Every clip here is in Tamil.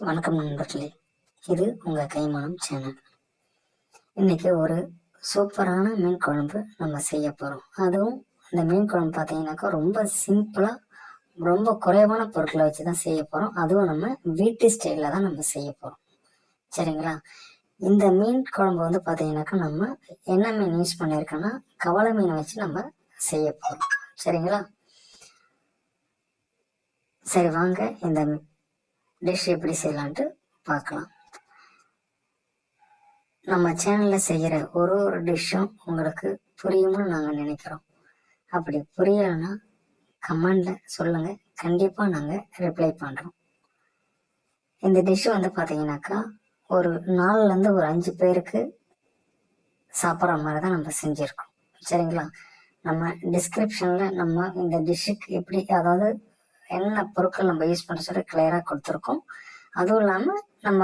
வணக்கம் நண்பர்களே. இது உங்கள் கைமானம் சேனல். இன்னைக்கு ஒரு சூப்பரான மீன் குழம்பு நம்ம செய்ய போகிறோம் அதுவும் அந்த மீன் குழம்பு பார்த்தீங்கன்னாக்கா ரொம்ப சிம்பிளாக ரொம்ப குறைவான பொருட்களை வச்சு தான் செய்ய போகிறோம் அதுவும் நம்ம வீட்டு ஸ்டைலில் தான் நம்ம செய்ய போகிறோம் சரிங்களா? இந்த மீன் குழம்பு வந்து பார்த்தீங்கன்னாக்கா நம்ம என்ன மீன் யூஸ் பண்ணியிருக்கோன்னா கவலை மீனை வச்சு நம்ம செய்ய போகிறோம் சரிங்களா? சரி வாங்க இந்த டிஷ் எப்படி செய்யலான்ட்டு பார்க்கலாம் நம்ம சேனலில் செய்கிற ஒரு ஒரு டிஷ்ஷும் உங்களுக்கு புரியும்னு நாங்கள் நினைக்கிறோம். அப்படி புரியலைன்னா கமெண்டில் சொல்லுங்கள் கண்டிப்பாக நாங்கள் ரிப்ளை பண்ணுறோம் இந்த டிஷ் வந்து பார்த்தீங்கன்னாக்கா ஒரு நாலுலேருந்து ஒரு அஞ்சு பேருக்கு சாப்பிட்ற மாதிரி தான் நம்ம செஞ்சுருக்கோம். சரிங்களா? நம்ம டிஸ்கிரிப்ஷனில் நம்ம இந்த டிஷ்ஷுக்கு எப்படி அதாவது என்ன பொருட்கள் நம்ம யூஸ் பண்ண சொல்லி கிளியராக கொடுத்துருக்கோம். அதுவும் இல்லாமல் நம்ம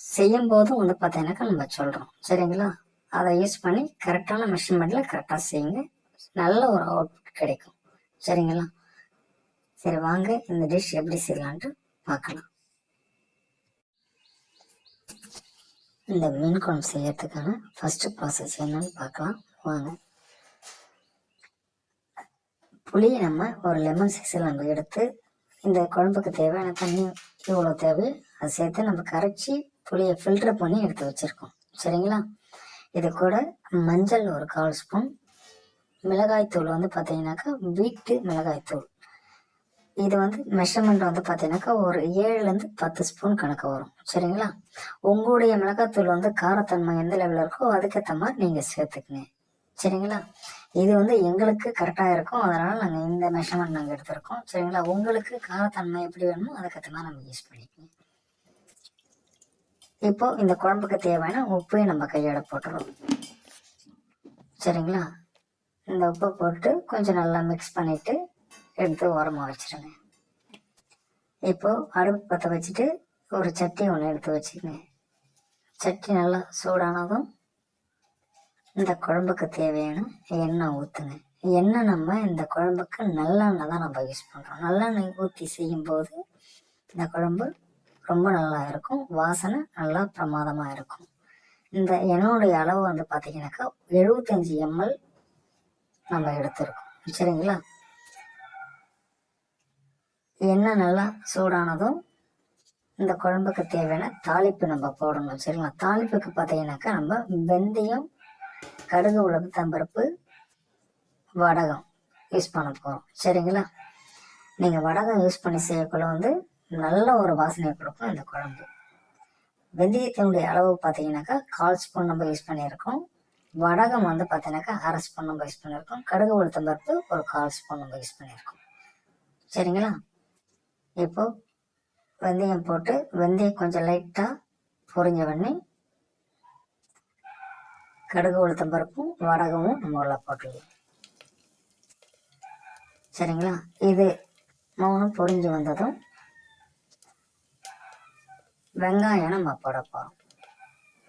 செய்யும் போதும் வந்து பார்த்தீங்கன்னாக்கா நம்ம சொல்கிறோம் சரிங்களா? அதை யூஸ் பண்ணி கரெக்டான மெஷர்மெண்ட்டில் கரெக்டாக செய்யுங்க. நல்ல ஒரு அவுட்புட் கிடைக்கும். சரிங்களா? சரி வாங்க இந்த டிஷ் எப்படி செய்யலான்ட்டு பார்க்கலாம். இந்த மீன் குழம்பு செய்யறதுக்கான ஃபஸ்ட்டு ப்ராசஸ் என்னன்னு பார்க்கலாம். வாங்க. புளியை நம்ம ஒரு லெமன் சைஸில் நம்ம எடுத்து இந்த குழம்புக்கு தேவையான தண்ணி இவ்வளோ தேவை அதை சேர்த்து நம்ம கரைச்சி புளியை ஃபில்டர் பண்ணி எடுத்து வச்சுருக்கோம். சரிங்களா? இது கூட மஞ்சள் ஒரு கால் ஸ்பூன் மிளகாய்த்தூள் வந்து பார்த்தீங்கன்னாக்கா வீட்டு மிளகாய்த்தூள். இது வந்து மெஷர்மெண்ட் வந்து பார்த்தீங்கன்னாக்கா ஒரு ஏழுலேருந்து பத்து ஸ்பூன் கணக்கு வரும். சரிங்களா? உங்களுடைய மிளகாய்த்தூள் வந்து காரத்தன்மை எந்த லெவலில் இருக்கோ அதுக்கேற்ற மாதிரி நீங்கள் சேர்த்துக்குங்க. சரிங்களா? இது வந்து எங்களுக்கு கரெக்டாக இருக்கும். அதனால் நாங்கள் இந்த மெஷர்மெண்ட் நாங்கள் எடுத்திருக்கோம். சரிங்களா? உங்களுக்கு காரத்தன்மை எப்படி வேணுமோ அதுக்கேற்ற மாதிரி நம்ம யூஸ் பண்ணிக்கணும் இப்போ இந்த குழம்புக்கு தேவையான உப்பையும் நம்ம கையோட போட்டுருவோம் சரிங்களா? இந்த உப்பை போட்டு கொஞ்சம் நல்லா மிக்ஸ் பண்ணிட்டு எடுத்து ஓரமாக வச்சுருங்க. இப்போ அடுப்பு பற்ற வச்சுட்டு ஒரு சட்டி ஒன்று எடுத்து வச்சுக்கோங்க. சட்டி நல்லா சூடானதும் இந்த குழம்புக்கு தேவையான எண்ணெய் ஊற்றுங்க எண்ணெய் நம்ம இந்த குழம்புக்கு நல்லெண்ணெய் தான் நம்ம யூஸ் பண்ணுறோம் நல்லெண்ணெய் ஊற்றி செய்யும்போது இந்த குழம்பு ரொம்ப நல்லா இருக்கும். வாசனை நல்லா பிரமாதமாக இருக்கும். இந்த எண்ணெயுடைய அளவு வந்து பார்த்தீங்கன்னாக்கா எழுபத்தஞ்சி எம்எல் நம்ம எடுத்துருக்கோம். சரிங்களா? எண்ணெய் நல்லா சூடானதும் இந்த குழம்புக்கு தேவையான தாளிப்பு நம்ம போடணும். சரிங்களா? தாளிப்புக்கு பார்த்தீங்கன்னாக்கா நம்ம வெந்தயம் கடுகு உளுத்தம்பருப்பு வடகம் யூஸ் பண்ண போகிறோம் சரிங்களா? நீங்கள் வடகம் யூஸ் பண்ணி செய்யக்குள்ள வந்து நல்ல ஒரு வாசனையை கொடுக்கும் இந்த குழம்பு. வெந்தயத்தினுடைய அளவு பார்த்தீங்கன்னாக்கா கால் ஸ்பூன் நம்ம யூஸ் பண்ணியிருக்கோம். வடகம் வந்து பார்த்தீங்கன்னாக்கா அரை ஸ்பூன் நம்ம யூஸ் பண்ணியிருக்கோம். கடுகு உளுத்தம்பருப்பு ஒரு கால் ஸ்பூன் நம்ம யூஸ் பண்ணியிருக்கோம். சரிங்களா? இப்போ வெந்தயம் போட்டு வெந்தயம் கொஞ்சம் லைட்டாக பொரிஞ்ச உடனே கடுகு உளுத்தம் பருப்பும் வடகமும் நம்ம உள்ள போட்டுடலாம். சரிங்களா? இது மௌனம் பொரிஞ்சு வந்ததும் வெங்காயம் நம்ம போட போகிறோம்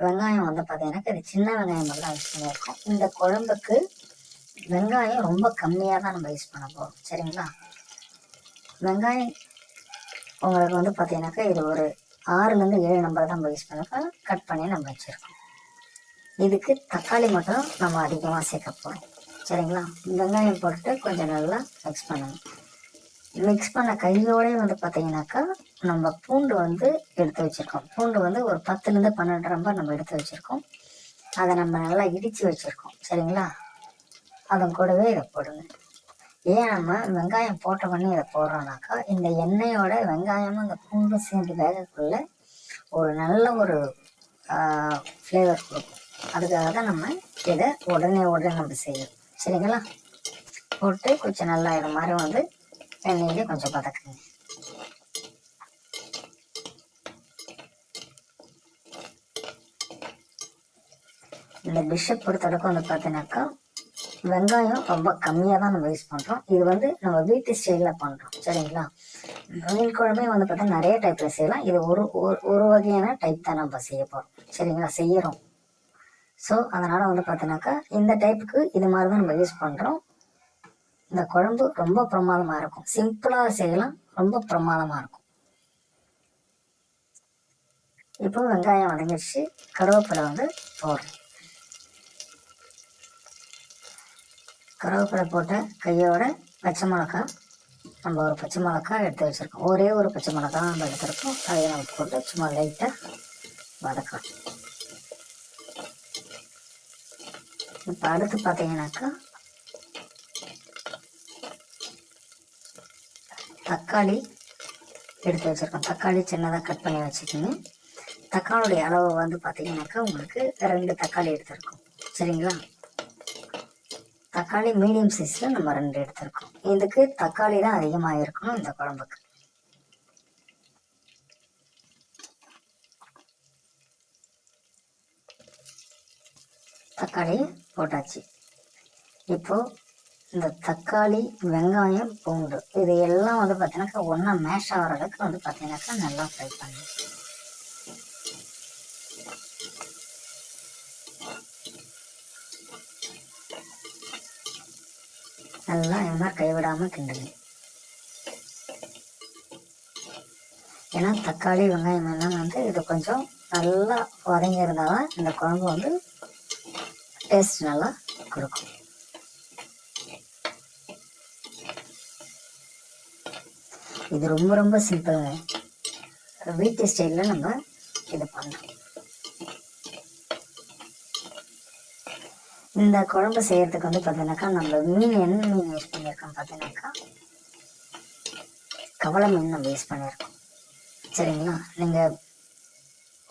வெங்காயம் வந்து பார்த்தீங்கன்னா இது சின்ன வெங்காயம் மட்டும் தான் யூஸ் பண்ணியிருக்கோம் இந்த குழம்புக்கு வெங்காயம் ரொம்ப கம்மியாக தான் நம்ம யூஸ் பண்ண போகிறோம் சரிங்களா? வெங்காயம் உங்களுக்கு வந்து பார்த்தீங்கன்னாக்கா இது ஒரு ஆறுலேருந்து ஏழு நம்பர் தான் நம்ம யூஸ் பண்ணிருக்கோம் கட் பண்ணி நம்ம வச்சுருக்கோம். இதுக்கு தக்காளி மட்டும் நம்ம அதிகமாக சேர்க்க போகிறோம் சரிங்களா? வெங்காயம் போட்டு கொஞ்சம் நல்லா மிக்ஸ் பண்ணணும். மிக்ஸ் பண்ண கையோடய வந்து பார்த்தீங்கன்னாக்கா நம்ம பூண்டு வந்து எடுத்து வச்சுருக்கோம். பூண்டு வந்து ஒரு பத்துலேருந்து பன்னெண்டு ரம்பா நம்ம எடுத்து வச்சுருக்கோம். அதை நம்ம நல்லா இடித்து வச்சுருக்கோம். சரிங்களா? அதன் கூடவே இதை போடுங்க. ஏன் நம்ம வெங்காயம் போட்ட உடனே இதை போடுறோம்னாக்கா இந்த எண்ணெயோட வெங்காயமும் இந்த பூண்டு சேர்ந்து வேகக்குள்ள ஒரு நல்ல ஒரு ஃப்ளேவர் கொடுக்கும். அதுக்காக தான் நம்ம இதை உடனே உடனே நம்ம செய்யணும். சரிங்களா? போட்டு கொஞ்சம் நல்லா இது மாதிரி வந்து எண்ணெயிலே கொஞ்சம் பதக்குங்க இந்த டிஷ்ஷை பொறுத்தளவுக்கு வந்து பார்த்தீங்கன்னாக்கா வெங்காயம் ரொம்ப கம்மியாக தான் நம்ம யூஸ் பண்ணுறோம் இது வந்து நம்ம வீட்டு ஸ்டைலில் பண்ணுறோம் சரிங்களா மீன் குழம்பே வந்து பார்த்தா நிறைய டைப்பில் செய்யலாம் இது ஒரு ஒரு- ஒரு வகையான டைப் தான் நம்ம செய்ய போகிறோம் சரிங்களா செய்யறோம் ஸோ அதனால் வந்து பார்த்தீங்கன்னாக்கா இந்த டைப்புக்கு இது மாதிரி தான் நம்ம யூஸ் பண்ணுறோம் இந்த குழம்பு ரொம்ப பிரமாதமாக இருக்கும். சிம்பிளாக செய்யலாம் ரொம்ப பிரமாதமாக இருக்கும். இப்போ வெங்காயம் வதங்கிடுச்சு கருவேப்பிலை வந்து போடுறோம் கருவேப்பிலை போட்ட கையோட பச்சை மிளகா நம்ம ஒரு பச்சை மிளகா எடுத்து வச்சுருக்கோம். ஒரே ஒரு பச்சை மிளகா நம்ம எடுத்துருக்கோம். அதை நம்ம போட்டு சும்மா லைட்டாக வதக்கலாம். இப்போ அடுத்து பார்த்தீங்கன்னாக்கா தக்காளி எடுத்து வச்சுருக்கோம். தக்காளி சின்னதாக கட் பண்ணி வச்சுக்கோங்க. தக்காளியுடைய அளவு வந்து பார்த்தீங்கன்னாக்கா உங்களுக்கு ரெண்டு தக்காளி எடுத்திருக்கோம். சரிங்களா? தக்காளி மீடியம் சைஸில் நம்ம ரெண்டு எடுத்திருக்கோம். இதுக்கு தக்காளி தான் அதிகமாக இருக்கணும் இந்த குழம்புக்கு. தக்காளி போட்டாச்சு. இப்போது இந்த தக்காளி வெங்காயம் பூண்டு இது எல்லாம் வந்து பார்த்தீங்கன்னாக்கா ஒன்றா மேஷ் ஆகிற அளவுக்கு வந்து பார்த்தீங்கன்னாக்கா நல்லா ஃப்ரை பண்ணி. நல்லா இது கைவிடாமல் கிண்டுங்க. ஏன்னா தக்காளி வெங்காயம் எல்லாம் வந்து இது கொஞ்சம் நல்லா வதங்கி இருந்தால் தான் இந்த குழம்பு வந்து டேஸ்ட் நல்லா கொடுக்கும். இது ரொம்ப ரொம்ப சிம்பிளுங்க. வீட்டு ஸ்டைலில் நம்ம இது பண்ணலாம். இந்த குழம்பு செய்யறதுக்கு வந்து பார்த்தீங்கன்னாக்கா நம்ம மீன் என்ன மீன் யூஸ் பண்ணியிருக்கோம் பார்த்தீங்கன்னாக்கா கவலை மீன் நம்ம யூஸ் பண்ணியிருக்கோம். சரிங்களா? நீங்கள்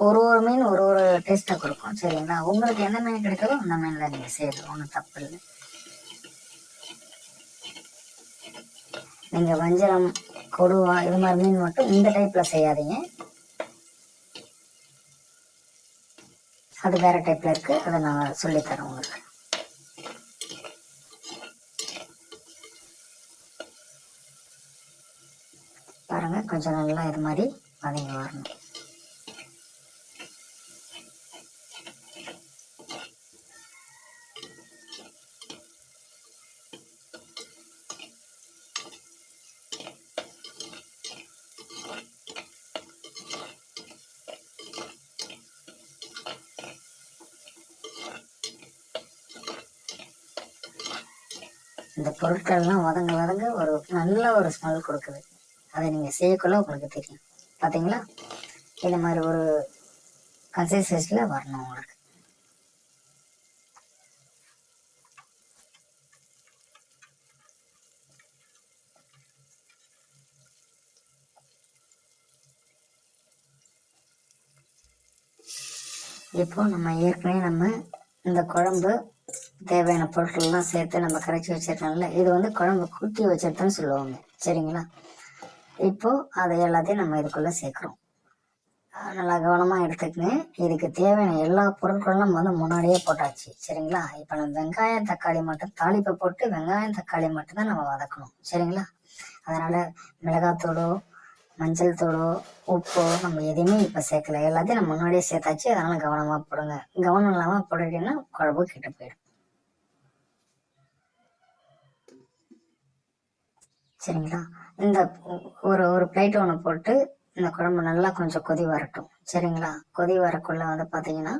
ஒரு ஒரு மீன் ஒரு ஒரு டேஸ்ட்டாக கொடுக்கும் சரிங்களா? உங்களுக்கு எந்த மீன் கிடைக்குதோ அந்த மீனில் நீங்கள் செய்யலாம். ஒன்றும் தப்பு இல்லை. நீங்கள் வஞ்சரம் கொடுவா இது மாதிரி மீன் மட்டும் இந்த டைப்பில் செய்யாதீங்க. அது வேற டைப்பில் இருக்குது அதை நான் சொல்லித்தரேன் உங்களுக்கு. பாருங்க கொஞ்சம் நல்லா இது மாதிரி வதங்கி வரணும். இந்த பொருட்கள்லாம் வதங்க வதங்க ஒரு நல்ல ஒரு ஸ்மெல் கொடுக்குது. அதை நீங்கள் செய்யக்குள்ள உங்களுக்கு தெரியும். பார்த்தீங்களா இந்த மாதிரி ஒரு கன்சிஸ்டன்சியில் வரணும் உங்களுக்கு. இப்போ நம்ம ஏற்கனவே நம்ம இந்த குழம்பு தேவையான பொருட்கள்லாம் சேர்த்து நம்ம கரைச்சி வச்சிருக்கோம்ல இது வந்து குழம்பு கூட்டி வச்சிருக்கோம்னு சொல்லுவாங்க. சரிங்களா? இப்போ அதை எல்லாத்தையும் நம்ம இதுக்குள்ள சேர்க்குறோம். நல்லா கவனமாக எடுத்துக்கங்க இதுக்கு தேவையான எல்லா பொருட்களும் நம்ம வந்து முன்னாடியே போட்டாச்சு. சரிங்களா? இப்போ நம்ம வெங்காயம் தக்காளி மட்டும் தாளிப்பை போட்டு வெங்காயம் தக்காளி மட்டும்தான் நம்ம வதக்கணும். சரிங்களா? அதனால மிளகாத்தூளோ மஞ்சள் தூளோ உப்போ நம்ம எதையுமே இப்போ சேர்க்கல. எல்லாத்தையும் நம்ம முன்னாடியே சேர்த்தாச்சு. அதனால கவனமாக போடுங்க. கவனம் இல்லாமல் போட்டுட்டீங்கன்னா குழம்பு கெட்டு போயிடும். சரிங்களா? இந்த ஒரு ஒரு பிளேட் ஒன்று போட்டு இந்த குழம்பு நல்லா கொஞ்சம் கொதி வரட்டும். சரிங்களா? கொதி வரக்குள்ள வந்து பார்த்தீங்கன்னா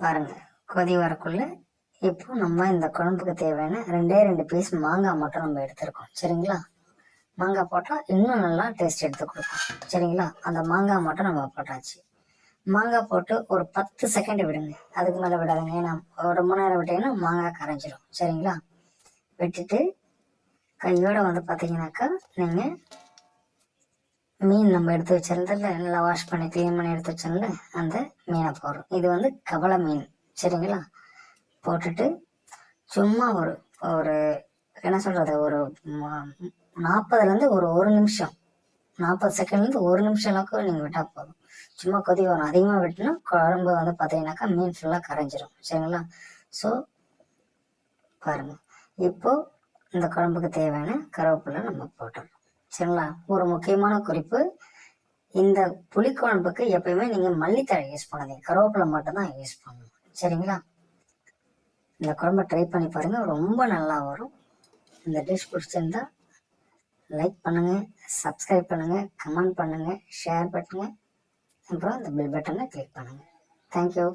பாருங்க. கொதி வரக்குள்ள இப்போ நம்ம இந்த குழம்புக்கு தேவையான ரெண்டே ரெண்டு பீஸ் மாங்காய் மட்டும் நம்ம எடுத்திருக்கோம். சரிங்களா? மாங்காய் போட்டால் இன்னும் நல்லா டேஸ்ட் எடுத்து கொடுக்கும். சரிங்களா? அந்த மாங்காய் மட்டும் நம்ம போட்டாச்சு. மாங்காய் போட்டு ஒரு பத்து செகண்ட் விடுங்க. அதுக்கு மேலே விடாதுங்க. ஏன்னா ஒரு மணி நேரம் விட்டீங்கன்னா மாங்காய் கரைஞ்சிரும். சரிங்களா? விட்டுட்டு கையோட வந்து பார்த்தீங்கன்னாக்கா நீங்கள் மீன் நம்ம எடுத்து வச்சிருந்தல நல்லா வாஷ் பண்ணி க்ளீன் பண்ணி எடுத்து வச்சோம்ல அந்த மீனை போடுறோம். இது வந்து கவலை மீன். சரிங்களா? போட்டுட்டு சும்மா ஒரு ஒரு என்ன சொல்கிறது ஒரு நாற்பதுலேருந்து ஒரு ஒரு நிமிஷம் நாற்பது செகண்ட்லேருந்து ஒரு நிமிஷம் அளவுக்கு நீங்கள் விட்டால் போதும். சும்மா கொதி வரும். அதிகமாக விட்டுனா குழம்பு வந்து பார்த்தீங்கன்னாக்கா மீன் ஃபுல்லாக கரைஞ்சிரும். சரிங்களா? ஸோ பாருங்க. இப்போ இந்த குழம்புக்கு தேவையான கருவேப்பிலை நம்ம போட்டுடணும் சரிங்களா? ஒரு முக்கியமான குறிப்பு இந்த புளிக்குழம்புக்கு எப்பயுமே நீங்கள் மல்லித்தழை யூஸ் பண்ணாதீங்க. கருவேப்பிலை மட்டும்தான் யூஸ் பண்ணணும். சரிங்களா? இந்த குழம்பை ட்ரை பண்ணி பாருங்கள் ரொம்ப நல்லா வரும். இந்த டிஷ் பிடிச்சிருந்தா லைக் பண்ணுங்கள் சப்ஸ்கிரைப் பண்ணுங்கள் கமெண்ட் பண்ணுங்கள் ஷேர் பண்ணுங்கள் அப்புறம் இந்த பில் பட்டனை கிளிக் பண்ணுங்கள் தேங்க்யூ